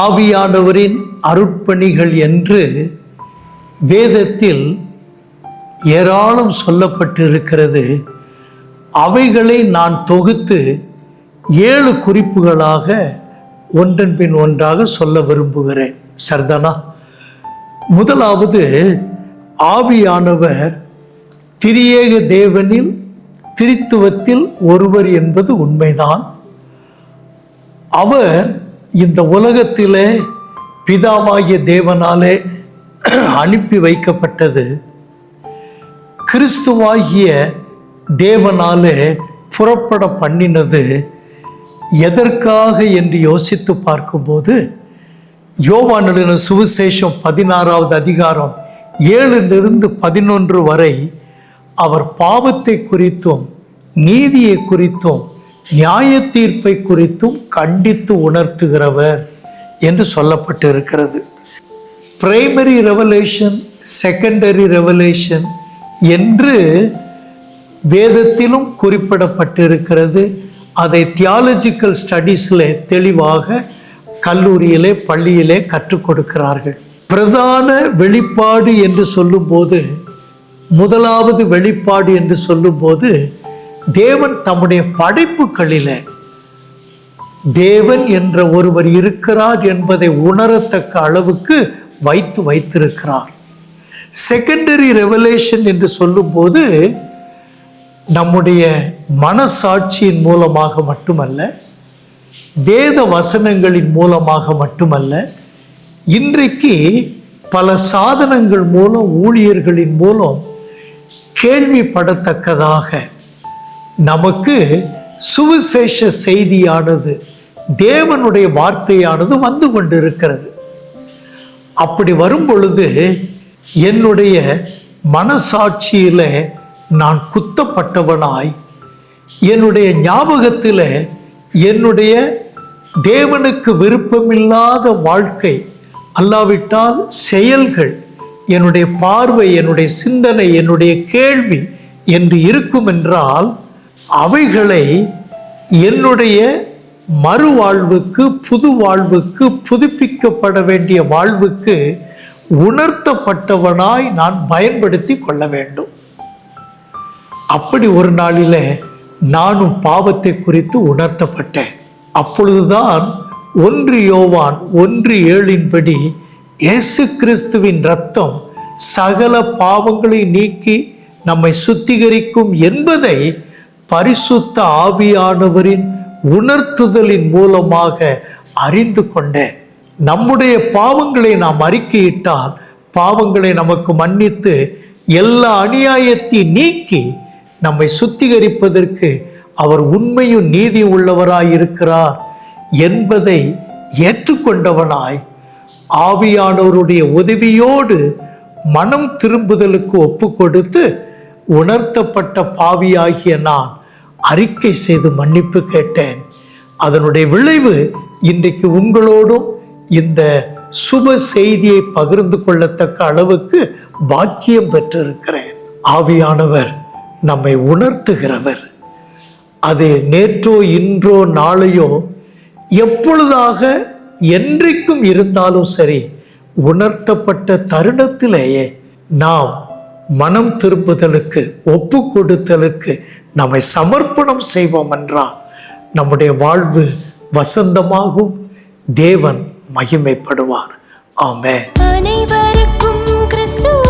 ஆவியானவரின் அருட்பணிகள் என்று வேதத்தில் ஏராளம் சொல்லப்பட்டிருக்கிறது. அவைகளை நான் தொகுத்து ஏழு குறிப்புகளாக ஒன்றன் பின் ஒன்றாக சொல்ல விரும்புகிறேன். சரிதானா முதலாவது ஆவியானவர் திரியேக தேவனில் திரித்துவத்தில் ஒருவர் என்பது உண்மைதான். அவர் இந்த உலகத்திலே பிதாவாகிய தேவனாலே அனுப்பி வைக்கப்பட்டது. கிறிஸ்துவாகிய தேவனாலே புறப்பட பண்ணினது எதற்காக என்று யோசித்து பார்க்கும்போது யோவானிலின சுவிசேஷம் பதினாறாவது அதிகாரம் ஏழிலிருந்து பதினொன்று வரை அவர் பாவத்தை குறித்தும் நீதியை குறித்தும் நியாய தீர்ப்பை குறித்தும் கண்டித்து உணர்த்துகிறவர் என்று சொல்லப்பட்டு இருக்கிறது பிரைமரி ரெவலேஷன் செகண்டரி ரெவலேஷன் என்று வேதத்திலும் குறிப்பிடப்பட்டிருக்கிறது. அதை தியாலஜிக்கல் ஸ்டடீஸில் தெளிவாக கல்லூரியிலே பள்ளியிலே கற்றுக் கொடுக்கிறார்கள். பிரதான வெளிப்பாடு என்று சொல்லும்போது முதலாவது வெளிப்பாடு என்று சொல்லும்போது தேவன் தம்முடைய படைப்புகளில தேவன் என்ற ஒருவர் இருக்கிறார் என்பதை உணரத்தக்க அளவுக்கு வைத்து வைத்திருக்கிறார். செகண்டரி ரெவலேஷன் என்று சொல்லும்போது நம்முடைய மனசாட்சியின் மூலமாக மட்டுமல்ல வேத வசனங்களின் மூலமாக மட்டுமல்ல இன்றைக்கு பல சாதனங்கள் மூலம் ஊழியர்களின் மூலம் கேள்விப்படத்தக்கதாக நமக்கு சுவிசேஷ செய்தியானது தேவனுடைய வார்த்தையானது வந்து கொண்டிருக்கிறது. அப்படி வரும் பொழுது என்னுடைய மனசாட்சியில் நான் குத்தப்பட்டவனாய் என்னுடைய ஞாபகத்தில் என்னுடைய தேவனுக்கு விருப்பமில்லாத வாழ்க்கை அல்லாவிட்டால் செயல்கள் என்னுடைய பார்வை என்னுடைய சிந்தனை என்னுடைய கேள்வி என்று இருக்கும் என்றால் அவைகளை என்னுடைய மறுவாழ்வுக்கு புது வாழ்வுக்கு புதுப்பிக்கப்பட வேண்டிய வாழ்வுக்கு உணர்த்தப்பட்டவனாய் நான் பயன்படுத்தி கொள்ள வேண்டும். அப்படி ஒரு நாளில் நானும் பாவத்தை குறித்து உணர்த்தப்பட்டேன். அப்பொழுதுதான் ஒன்று யோவான் ஒன்று ஏழின்படி இயேசு கிறிஸ்துவின் ரத்தம் சகல பாவங்களை நீக்கி நம்மை சுத்திகரிக்கும் என்பதை பரிசுத்த ஆவியானவரின் உணர்த்துதலின் மூலமாக அறிந்து கொண்டேன் நம்முடைய பாவங்களை நாம் அறிக்கையிட்டால் பாவங்களை நமக்கு மன்னித்து எல்லா அநியாயத்தை நீக்கி நம்மை சுத்திகரிப்பதற்கு அவர் உண்மையும் நீதி உள்ளவராய் இருக்கிறார் என்பதை ஏற்றுக்கொண்டவனாய் ஆவியானவருடைய உதவியோடு மனம் திரும்புதலுக்கு ஒப்பு கொடுத்து உணர்த்தப்பட்ட பாவியாகிய நான் அறிக்கை செய்து மன்னிப்பு கேட்டேன். அதனுடைய விளைவு இன்றைக்கு உங்களோடும் இந்த சுப செய்தியை பகிர்ந்து கொள்ளத்தக்க அளவுக்கு பாக்கியம் பெற்றிருக்கிறேன். ஆவியானவர் நம்மை உணர்த்துகிறவர். அது நேற்றோ இன்றோ நாளையோ எப்பொழுதாக என்றைக்கும் இருந்தாலும் சரி உணர்த்தப்பட்ட தருணத்திலேயே நாம் மனம் திருப்புதலுக்கு ஒப்பு கொடுத்தலுக்கு நம்மை சமர்ப்பணம் செய்வோம் என்றால் நம்முடைய வாழ்வு வசந்தமாகும். தேவன் மகிமைப்படுவார். ஆமே அனைவருக்கும் கிறிஸ்துவ